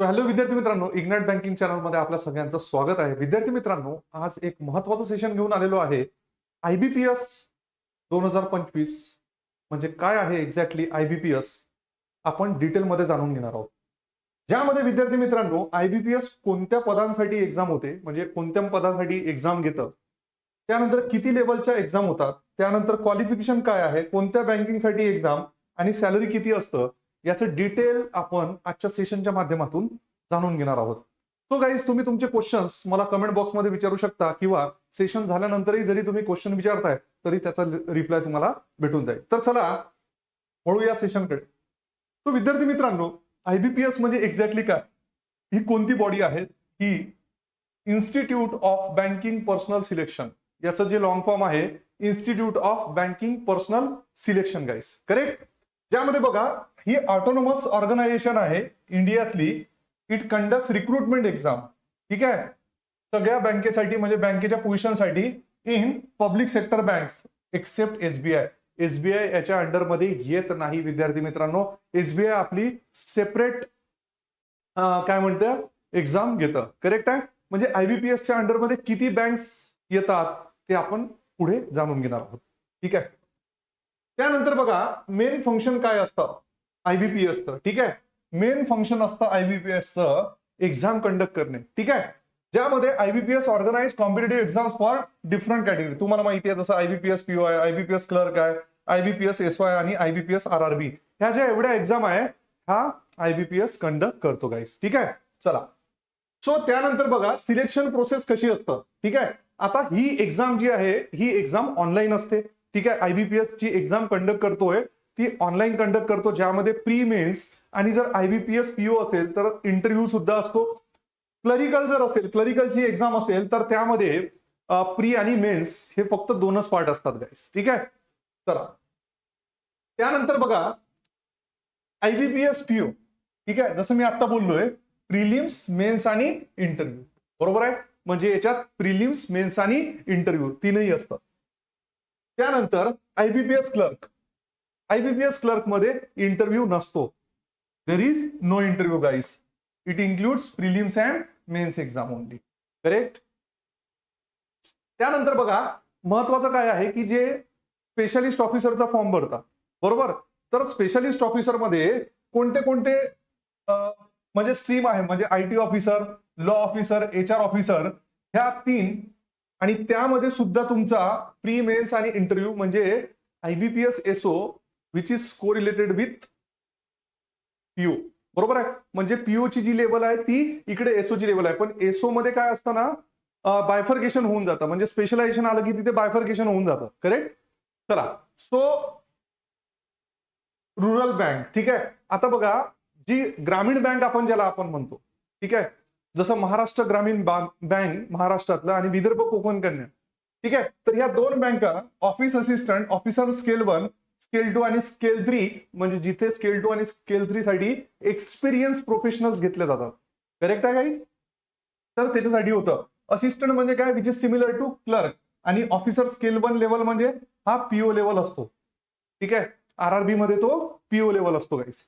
Hello विद्यार्थी मित्रांनो इग्नाट banking चॅनलमध्ये आपल्या सगळ्यांचं स्वागत आहे. विद्यार्थी मित्रांनो आज एक महत्वाचं सेशन घेऊन आलेलो आहे. आयबीपीएस दोन हजार पंचवीस म्हणजे काय आहे एक्झॅक्टली आयबीपीएस आपण डिटेलमध्ये जाणून घेणार आहोत. ज्यामध्ये विद्यार्थी मित्रांनो आयबीपीएस कोणत्या पदांसाठी एक्झाम होते म्हणजे कोणत्या पदांसाठी एक्झाम घेतं त्यानंतर किती लेवलच्या एक्झाम होतात त्यानंतर क्वालिफिकेशन काय आहे कोणत्या बँकिंगसाठी एक्झाम आणि सॅलरी किती असतं याचं डिटेल आपण आजच्या सेशनच्या माध्यमातून जाणून घेणार आहोत. सो गाईज तुम्ही तुमचे क्वेश्चन्स मला कमेंट बॉक्समध्ये विचारू शकता किंवा सेशन झाल्यानंतरही जरी तुम्ही क्वेश्चन विचारताय तरी त्याचा रिप्लाय तुम्हाला भेटून जाईल. तर चला वळूया सेशनकडे तो विद्यार्थी मित्रांनो आयबीपीएस म्हणजे एक्झॅक्टली काय? ही कोणती बॉडी आहे? ही institute of banking personnel selection याचं जे लॉंग फॉर्म आहे institute of banking personnel selection guys correct ज्यामध्ये बघा ही ऑटोनॉमस ऑर्गनायझेशन आहे इंडियातली. इट कंडक्ट रिक्रुटमेंट एक्झाम ठीक आहे? सगळ्या बँकेसाठी म्हणजे बँकेच्या पोझिशनसाठी in public sector banks except SBI SBI याच्या अंडरमध्ये येत नाही विद्यार्थी मित्रांनो. एसबीआय आपली सेपरेट काय म्हणतं? एक्झाम घेतं. करेक्ट आहे? म्हणजे आयबीपीएसच्या अंडरमध्ये किती बँक्स येतात ते आपण पुढे जाणून घेणार आहोत. ठीक आहे? त्यानंतर बघा मेन फंक्शन काय असतं? आयबीपीएसचं ठीक आहे? मेन फंक्शन असतं आयबीपीएसचं एक्झाम कंडक्ट करणे ठीक आहे? ज्यामध्ये IBPS organise competitive exam for different category तुम्हाला माहिती आहे जसं आयबीपीएस पीओ आहे आयबीपीएस क्लर्क आहे आयबीपीएस एस वाय आणि आयबीपीएस आर आर बी ह्या ज्या एवढ्या एक्झाम आहे हा आयबीपीएस कंडक्ट करतो गाईस ठीक आहे? चला. सो त्यानंतर बघा सिलेक्शन प्रोसेस कशी असतं? ठीक आहे? आता ही एक्झाम जी आहे ही एक्झाम ऑनलाईन असते. ठीक आहे आयबीपीएस ची एक्झाम कंडक्ट करतोय. ती ऑनलाईन कंडक्ट करतो ज्यामध्ये प्री मेन्स आणि जर आयबीपीएस पीओ असेल तर इंटरव्ह्यू सुद्धा असतो. क्लरिकल जर असेल क्लरिकलची एक्झाम असेल तर त्यामध्ये प्री आणि मेन्स हे फक्त दोनच पार्ट असतात गाईस ठीक आहे? चला. त्यानंतर बघा आयबीपीएस पीओ ठीक आहे? जसं मी आता बोललोय प्रिलिम्स मेन्स आणि इंटरव्ह्यू बरोबर आहे? म्हणजे याच्यात प्रिलिम्स मेन्स आणि इंटरव्ह्यू तीनही असतात. त्यानंतर आयबीपीएस क्लर्क आयबीपीएस क्लर्कमध्ये इंटरव्ह्यू नसतो. There is no interview guys it includes prelims and mains exam only correct त्यानंतर बघा महत्वाचं काय आहे की जे स्पेशलिस्ट ऑफिसरचा फॉर्म भरतात. बरोबर? तर स्पेशलिस्ट ऑफिसरमध्ये कोणते कोणते म्हणजे स्ट्रीम आहे म्हणजे I T officer law officer H R officer ह्या तीन आणि त्यामध्ये सुद्धा तुमचा प्री मेन्स आणि इंटरव्ह्यू म्हणजे IBPS SO which is correlated with PO बरोबर आहे? म्हणजे पीओ ची जी लेवल आहे ती इकडे एसओ ची लेवल आहे. पण एसओ मध्ये काय असतं ना बायफर्गेशन होऊन जातं. म्हणजे स्पेशलायझेशन आलं की तिथे बायफर्गेशन होऊन जातं. करेक्ट चला. सो रुरल बँक ठीक आहे? आता बघा जी ग्रामीण बँक आपण ज्याला आपण म्हणतो. ठीक आहे? जसं महाराष्ट्र ग्रामीण बँक महाराष्ट्रातलं आणि विदर्भ कोकण कन्या. ठीक आहे? तर या दोन बँका office assistant officer scale one scale two आणि स्केल थ्री म्हणजे जिथे स्केल टू आणि स्केल थ्री साठी एक्सपिरियन्स प्रोफेशनल्स घेतले जातात. करेक्ट आहे काहीच तर त्याच्यासाठी होतं. असिस्टंट म्हणजे काय? Which is similar to clerk आणि ऑफिसर स्केल वन लेवल म्हणजे हा पीओ लेवल असतो. ठीक आहे? आर आर बी मध्ये तो पीओ लेवल असतो काहीच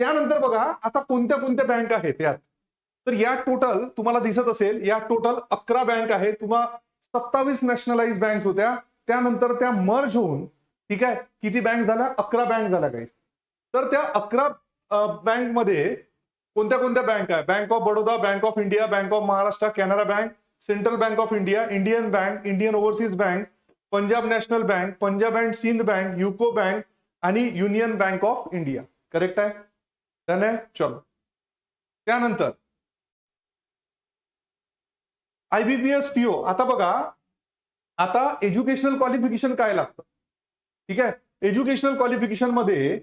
त्यानंतर बघा आता कोणत्या कोणत्या बँक आहेत यात? तर या टोटल तुम्हाला दिसत असेल या टोटल अकरा बँक आहेत. तुम्हा सत्तावीस नॅशनलाइज बँक होत्या. त्यानंतर त्या मर्ज होऊन ठीक आहे किती बँक झाल्या? अकरा बँक झाल्या काही तर त्या अकरा बँकमध्ये कोणत्या कोणत्या बँक आहे bank of Baroda bank of India bank of Maharashtra Canara bank central bank of India Indian bank Indian overseas bank Punjab national bank Punjab and Sindh bank UCO bank आणि union bank of India correct आहे? आहे? चलो. त्यानंतर IBPS PO आता बघा आता educational qualification काय लागतं? ठीक आहे? एज्युकेशनल क्वालिफिकेशनमध्ये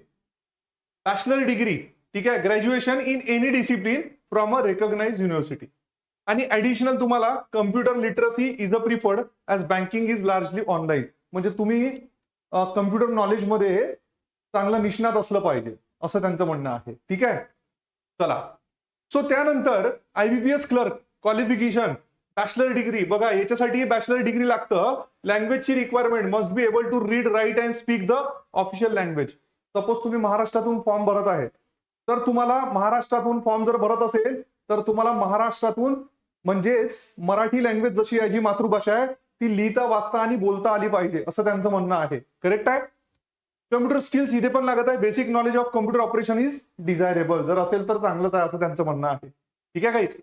बॅचलर डिग्री ठीक आहे? Graduation in any discipline from a recognise university आणि ऍडिशनल तुम्हाला computer literacy is a preferred as banking is largely online म्हणजे तुम्ही कम्प्युटर नॉलेजमध्ये चांगलं निष्णात असलं पाहिजे असं त्यांचं म्हणणं आहे. ठीक आहे? चला. सो त्यानंतर IBPS clerk qualification bachelor degree. बघा याच्यासाठी बॅचलर डिग्री लागतं. लँग्वेजची requirement must be able to read write and speak the official language suppose तुम्ही महाराष्ट्रातून फॉर्म भरत आहे. तर तुम्हाला महाराष्ट्रातून फॉर्म जर भरत असेल तर तुम्हाला महाराष्ट्रातून म्हणजेच मराठी लँग्वेज जशी आहे जी मातृभाषा आहे ती लिहिता वाचता आणि बोलता आली पाहिजे असं त्यांचं म्हणणं आहे. करेक्ट आहे? कम्प्युटर स्किल्स इथे पण लागत आहे. Basic knowledge of computer operation is desirable जर असेल तर चांगलंच आहे असं त्यांचं म्हणणं आहे. ठीक आहे काहीच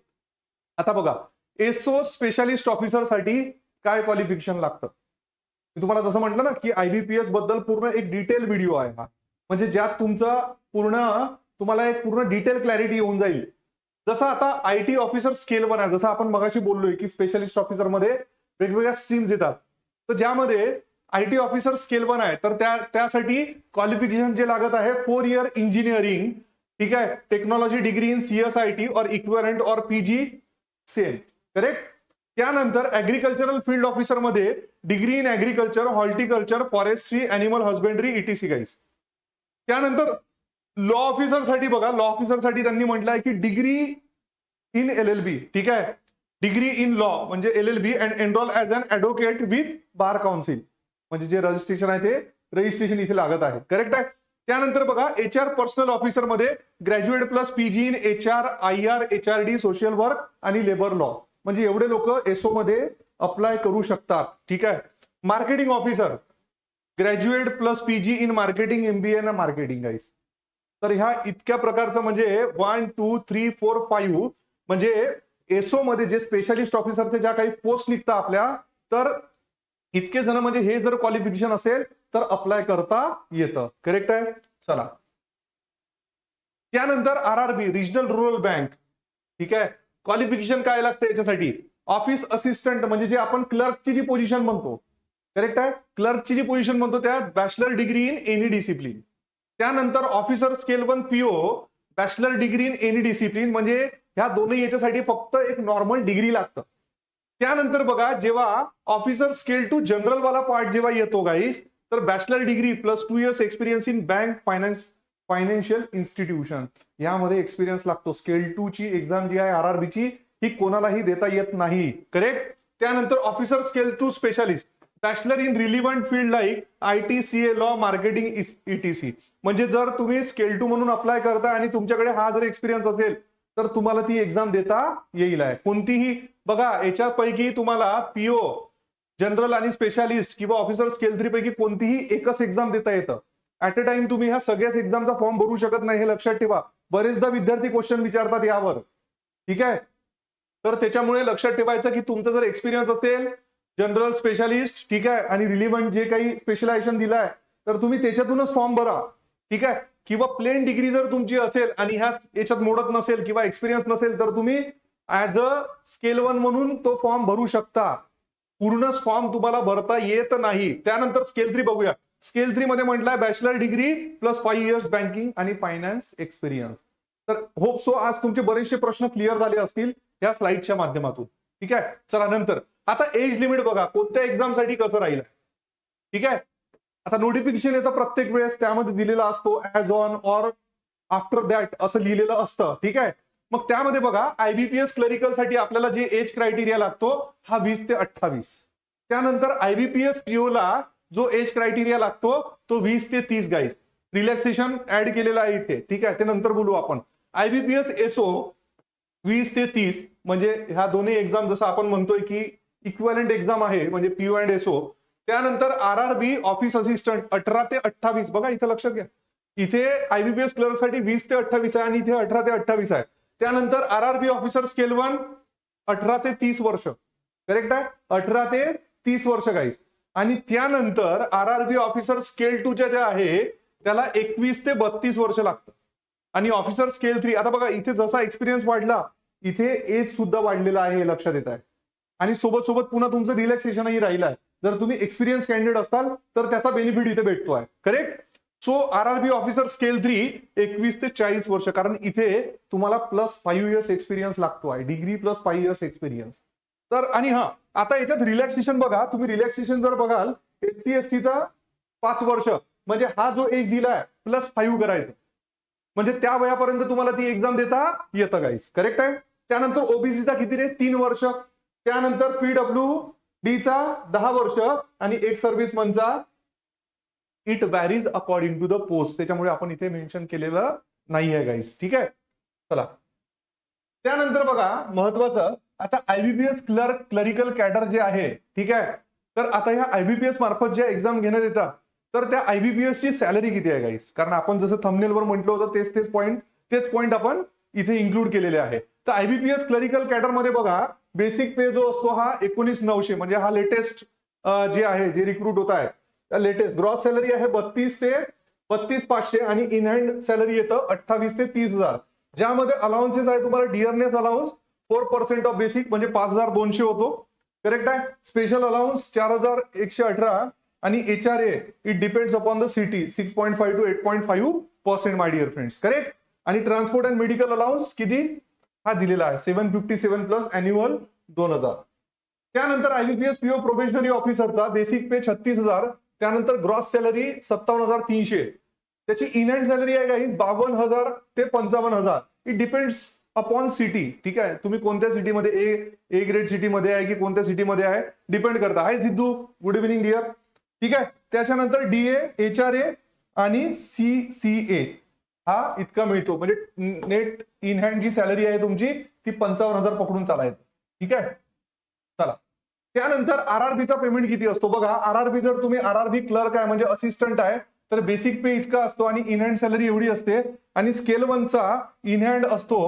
आता बघा. एसओ स्पेशालिस्ट ऑफिसरसाठी काय क्वालिफिकेशन लागतं? मी तुम्हाला जसं म्हटलं ना की आयबीपीएसबद्दल पूर्ण एक डिटेल व्हिडिओ आहे हा. म्हणजे ज्यात तुमचा पूर्ण तुम्हाला एक पूर्ण डिटेल क्लॅरिटी येऊन जाईल. जसं आता आय टी ऑफिसर स्केल पण आहे जसं आपण मगाशी बोललोय की स्पेशलिस्ट ऑफिसरमध्ये वेगवेगळ्या स्ट्रीम्स येतात. तर ज्यामध्ये I T officer scale one आहे तर त्या त्यासाठी क्वालिफिकेशन जे लागत आहे फोर इयर इंजिनिअरिंग ठीक आहे टेक्नॉलॉजी डिग्री इन सीएसआयटी और इक्विरंट और पीजी सेल करेक्ट त्यानंतर agricultural field ऑफिसरमध्ये degree in agriculture horticulture forestry animal husbandry ETC guys त्यानंतर लॉ ऑफिसरसाठी बघा लॉ ऑफिसरसाठी त्यांनी आहे की degree in L L B ठीक आहे? डिग्री इन लॉ म्हणजे L L B and enrol as an advocate with bar council म्हणजे जे रजिस्ट्रेशन आहे ते रजिस्ट्रेशन इथे लागत आहे. करेक्ट आहे? त्यानंतर बघा H R personal ऑफिसरमध्ये graduate plus PG in H R I R H R D social work आणि लेबर लॉ म्हणजे एवढे लोक एसओ मध्ये अप्लाय करू शकतात ठीक आहे? Marketing officer graduate plus PG in marketing MBA ना मार्केटिंग गाईस तर ह्या इतक्या प्रकारचं म्हणजे one two three four five म्हणजे एसओ मध्ये जे स्पेशालिस्ट ऑफिसरचे ज्या काही पोस्ट निघतात आपल्या तर इतके जण म्हणजे हे जर क्वालिफिकेशन असेल तर अप्लाय करता येतं. करेक्ट आहे? चला. त्यानंतर R R B regional rural bank ठीक आहे? क्वालिफिकेशन काय लागतं याच्यासाठी? ऑफिस असिस्टंट म्हणजे जे आपण क्लर्कची जी पोझिशन म्हणतो. करेक्ट आहे? क्लर्कची जी पोझिशन म्हणतो त्यात bachelor degree in any discipline त्यानंतर officer scale one PO bachelor degree in any discipline म्हणजे ह्या दोन्ही याच्यासाठी फक्त एक नॉर्मल डिग्री लागतं. त्यानंतर बघा जेव्हा ऑफिसर स्केल टू जनरल वाला पार्ट जेव्हा येतो गाईस तर bachelor degree plus two years experience in bank finance financial institution. यामध्ये एक्सपिरियन्स लागतो. स्केल टू ची एक्झाम जी आहे आर आर ची ही कोणालाही देता येत नाही. करेक्ट त्यानंतर officer scale two specialist bachelor in relevant field like I T C A law marketing ETC म्हणजे जर तुम्ही स्केल टू म्हणून अप्लाय करता आणि तुमच्याकडे हा जर एक्सपिरियन्स असेल तर तुम्हाला ती एक्झाम देता येईल आहे. कोणतीही बघा याच्यापैकी तुम्हाला पीओ जनरल आणि स्पेशालिस्ट किंवा ऑफिसर स्केल थ्री पैकी कोणतीही एकच एक्झाम देता येतं. ऍट अ टाइम तुम्ही ह्या सगळ्याच एक्झामचा फॉर्म भरू शकत नाही हे लक्षात ठेवा. बरेचदा विद्यार्थी क्वेश्चन विचारतात यावर. ठीक आहे? तर त्याच्यामुळे लक्षात ठेवायचं की तुमचा जर एक्सपिरियन्स असेल जनरल स्पेशालिस्ट ठीक आहे? आणि रिलिव्हंट जे काही स्पेशलायझेशन दिलं आहे तर तुम्ही त्याच्यातूनच फॉर्म भरा. ठीक आहे? किंवा प्लेन डिग्री जर तुमची असेल आणि ह्या याच्यात मोडत नसेल किंवा एक्सपिरियन्स नसेल तर तुम्ही ऍज अ स्केल वन म्हणून तो फॉर्म भरू शकता. पूर्णच फॉर्म तुम्हाला भरता येत नाही. त्यानंतर स्केल थ्री बघूया. स्केल थ्री मध्ये म्हटलंय bachelor degree plus five years banking आणि फायनान्स एक्सपिरियन्स तर होप सो आज तुमचे बरेचसे प्रश्न क्लिअर झाले असतील या स्लाइडच्या माध्यमातून. ठीक आहे? चला नंतर. आता एज लिमिट बघा. कोणत्या एक्झामसाठी कसं राहील? ठीक आहे? आता नोटिफिकेशन येतं प्रत्येक वेळेस. त्यामध्ये दिलेला असतो as on or after that असं लिहिलेलं असतं. ठीक आहे? मग त्यामध्ये बघा आयबीपीएस क्लरिकलसाठी आपल्याला जे एज क्रायटेरिया लागतो हा वीस ते अठ्ठावीस. त्यानंतर आयबीपीएस पीओला जो एज क्रायटेरिया लागतो तो वीस ते तीस गाईस रिलॅक्सेशन ऍड केलेला आहे इथे. ठीक आहे? ते नंतर बोलू आपण. आयबीपीएस एसओ वीस ते तीस म्हणजे ह्या दोन्ही एक्झाम जसं आपण म्हणतोय की इक्वलंट एक्झाम आहे म्हणजे पीओ अँड एसओ त्यानंतर R R B office assistant अठरा ते अठ्ठावीस. बघा इथे लक्षात घ्या. इथे आयबीपीएस क्लर्कसाठी वीस ते अठ्ठावीस आहे आणि इथे अठरा ते अठ्ठावीस आहे. त्यानंतर R R B officer scale one अठरा ते तीस वर्ष. करेक्ट आहे? अठरा ते तीस वर्ष काहीच आणि त्यानंतर R R B officer scale टूच्या ज्या आहे त्याला एकवीस ते बत्तीस वर्ष लागतं. आणि ऑफिसर स्केल थ्री आता बघा इथे जसा एक्सपिरियन्स वाढला इथे एज सुद्धा वाढलेला आहे हे लक्षात येत आहे. आणि सोबत सोबत पुन्हा तुमचं रिलॅक्सेशनही राहिलं आहे. जर तुम्ही एक्सपिरियन्स कॅन्डिडेट असाल तर त्याचा बेनिफिट इथे भेटतो आहे. Correct so R R B officer scale three एकवीस ते चाळीस वर्ष. कारण इथे तुम्हाला प्लस फाईव्ह इयर्स एक्सपिरियन्स लागतो आहे. Degree plus five years experience तर आणि हा आता याच्यात रिलॅक्सेशन बघा तुम्ही रिलॅक्सेशन जर बघाल एस सी एस टीचा पाच वर्ष म्हणजे हा जो एज दिलाय प्लस फाईव्ह करायचं म्हणजे त्या वयापर्यंत तुम्हाला ती एक्झाम देता येतं गाईस करेक्ट आहे? त्यानंतर ओबीसीचा किती रे? तीन वर्ष. त्यानंतर पीडब्ल्यू डीचा दहा वर्ष आणि एक सर्व्हिसमनचा it varies according to the post त्याच्यामुळे आपण इथे मेन्शन केलेलं नाही आहे गाईस ठीक आहे? चला. त्यानंतर बघा महत्वाचं आता आयबीपीएस क्लर्क क्लरिकल कॅडर जे आहे ठीक आहे? तर आता ह्या आयबीपीएस मार्फत ज्या एक्झाम घेण्यात येतात तर त्या आयबीपीएस ची सॅलरी किती आहे गाईस कारण आपण जसं थंबनेलवर म्हटलं होतं तेच तेच पॉईंट तेच पॉईंट आपण इथे इन्क्लूड केलेले आहे. तर आयबीपीएस क्लरिकल कॅडरमध्ये बघा बेसिक पे जो असतो हा एकोणीस नऊशे म्हणजे हा लेटेस्ट जे आहे जे रिक्रूट होत आहे लेटेस्ट ग्रॉस सॅलरी आहे बत्तीस ते बत्तीस पाचशे आणि इन हँड सॅलरी येतं अठ्ठावीस ते तीस हजार. ज्यामध्ये अलाउन्सेस आहे तुम्हाला dearness allowance four percent of basic म्हणजे पाच हजार दोनशे होतो. करेक्ट आहे? स्पेशल अलाउन्स चार हजार एकशे अठरा आणि H R A it depends upon the city six point five to eight point five percent my dear friends correct आणि ट्रान्सपोर्ट अँड मेडिकल अलाउन्स किती? हा दिलेला आहे. Seven fifty seven plus annual दोन हजार. त्यानंतर आयबीपीएस पीओ प्रोबेशनरी ऑफिसरचा basic pay छत्तीस हजार. त्यानंतर ग्रॉस सॅलरी सत्तावन्न हजार तीनशे. त्याची इन हँड सॅलरी आहे काही बावन्न हजार ते पंचावन्न हजार. इट डिपेंड्स अपॉन सिटी ठीक आहे? तुम्ही कोणत्या सिटीमध्ये ए ए ग्रेड सिटीमध्ये आहे की कोणत्या सिटीमध्ये आहे? डिपेंड करता. Hi Sidhu good evening dear ठीक आहे? त्याच्यानंतर डीए एच आर ए आणि सी सी ए हा इतका मिळतो. म्हणजे नेट इन हँड जी सॅलरी आहे तुमची ती पंचावन्न हजार पकडून चालाय ठीक आहे? चला. त्यानंतर आरआरबीचा पेमेंट किती असतो? बघा आरआरबी जर तुम्ही आरआरबी क्लर्क आहे म्हणजे असिस्टंट आहे तर बेसिक पे इतका असतो आणि इन हँड सॅलरी एवढी असते. आणि स्केल वनचा इन हँड असतो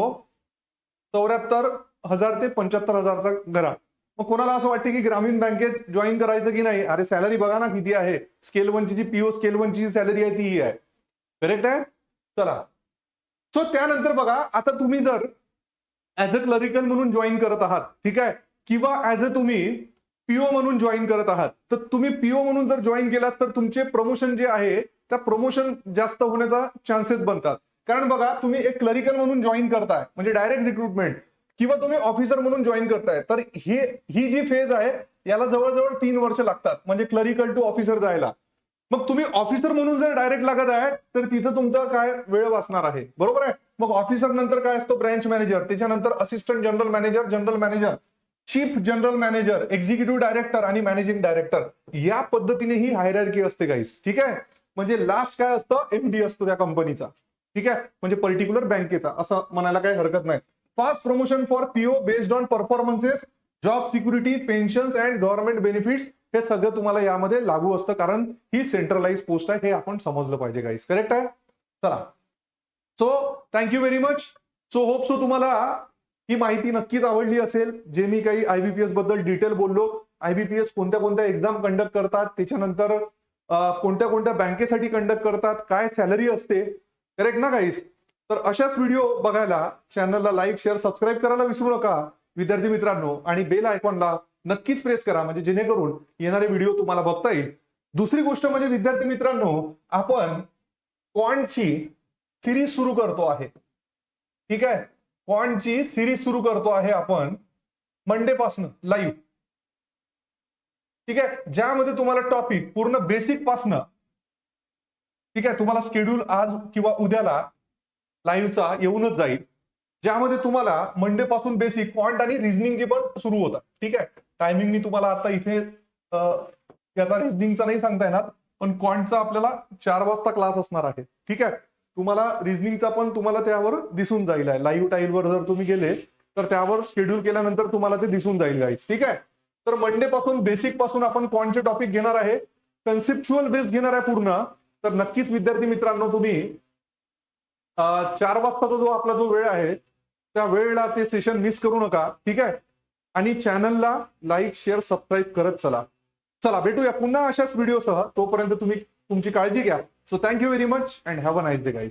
चौऱ्याहत्तर हजार ते पंच्याहत्तर हजारचा घरा. मग कोणाला असं वाटतं की ग्रामीण बँकेत जॉईन करायचं की नाही? अरे सॅलरी बघा ना किती आहे. स्केल वनची जी पीओ स्केल वनची जी सॅलरी आहे ती आहे. करेक्ट आहे? चला. सो त्यानंतर बघा आता तुम्ही जर ऍज अ क्लरिकल म्हणून जॉईन करत आहात ठीक आहे? किंवा ऍज अ तुम्ही पीओ म्हणून जॉईन करत आहात तर तुम्ही पीओ म्हणून जर जॉईन केलात तर तुमचे प्रमोशन जे आहे त्या प्रमोशन जास्त होण्याचा चान्सेस बनतात. कारण बघा तुम्ही एक क्लरिकल म्हणून जॉईन करताय म्हणजे डायरेक्ट रिक्रुटमेंट किंवा तुम्ही ऑफिसर म्हणून जॉईन करताय तर हे ही जी फेज आहे याला जवळजवळ तीन वर्ष लागतात म्हणजे क्लरिकल टू ऑफिसर जायला. मग तुम्ही ऑफिसर म्हणून जर डायरेक्ट लागत आहे तर तिथं तुमचा काय वेळ वाचणार आहे? बरोबर आहे? मग ऑफिसर नंतर काय असतो? ब्रँच मॅनेजर त्याच्यानंतर assistant general manager general manager chief general manager executive director आणि मॅनेजिंग डायरेक्टर या पद्धतीने ही हायरार्की असते गाईस ठीक आहे? म्हणजे लास्ट काय असतं? एमडी असतो त्या कंपनीचा ठीक आहे? म्हणजे पर्टिक्युलर बँकेचा असं म्हणायला काही हरकत नाही. Fast promotion for PO based on performances job security pensions and government benefits हे सगळं तुम्हाला यामध्ये लागू असतं कारण ही सेंट्रलाइज पोस्ट आहे हे आपण समजलं पाहिजे गाईस करेक्ट आहे? चला. So thank you very much so hope so तुम्हाला ही माहिती नक्कीच आवडली असेल. जे मी काही आयबीपीएसबद्दल डिटेल बोललो आयबीपीएस कोणत्या कोणत्या एक्झाम कंडक्ट करतात त्याच्यानंतर कोणत्या कोणत्या बँकेसाठी कंडक्ट करतात काय सॅलरी असते करेक्ट ना काहीच तर अशाच व्हिडिओ बघायला चॅनलला लाईक शेअर सबस्क्राईब करायला विसरू नका. विद्यार्थी मित्रांनो आणि बेल आयकॉनला नक्कीच प्रेस करा. म्हणजे जेणेकरून येणारे व्हिडिओ तुम्हाला बघता येईल. दुसरी गोष्ट म्हणजे विद्यार्थी मित्रांनो आपण कॉन्टची सिरीज सुरू करतो आहे. ठीक आहे? कॉन्टची सिरीज सुरू करतो आहे आपण मंडे पासून लाईव्ह ठीक आहे? ज्यामध्ये तुम्हाला टॉपिक पूर्ण बेसिक पासनं ठीक आहे तुम्हाला स्केड्यूल आज किंवा उद्याला लाईव्हचा येऊनच जाईल. ज्यामध्ये तुम्हाला मंडे पासून बेसिक पॉइंट आणि रिझनिंगचे पण सुरू होतात. ठीक आहे? टायमिंग मी तुम्हाला आता इथे अं, याचा रिझनिंगचा नाही सांगता येणार पण क्वांटचा आपल्याला चार वाजता क्लास असणार आहे. ठीक आहे? तुम्हाला रिझनिंगचा पण तुम्हाला त्यावर दिसून जाईल आहे. लाईव्ह टाईलवर जर तुम्ही गेले तर त्यावर शेड्यूल केल्यानंतर तुम्हाला ते दिसून जाईल गाईज ठीक आहे? तर मंडे पासून बेसिकपासून आपण क्वांटचे टॉपिक घेणार आहे. कन्सेप्च्युअल बेस घेणार आहे पूर्ण. तर नक्कीच विद्यार्थी मित्रांनो तुम्ही चार वाजताचा जो आपला जो वेळ आहे त्या वेळेला ते सेशन मिस करू नका ठीक आहे? आणि चॅनलला लाईक शेअर सबस्क्राईब करत चला. चला भेटूया पुन्हा अशाच व्हिडिओसह तोपर्यंत तुम्ही तुमची काळजी घ्या. So thank you very much and have a nice day guys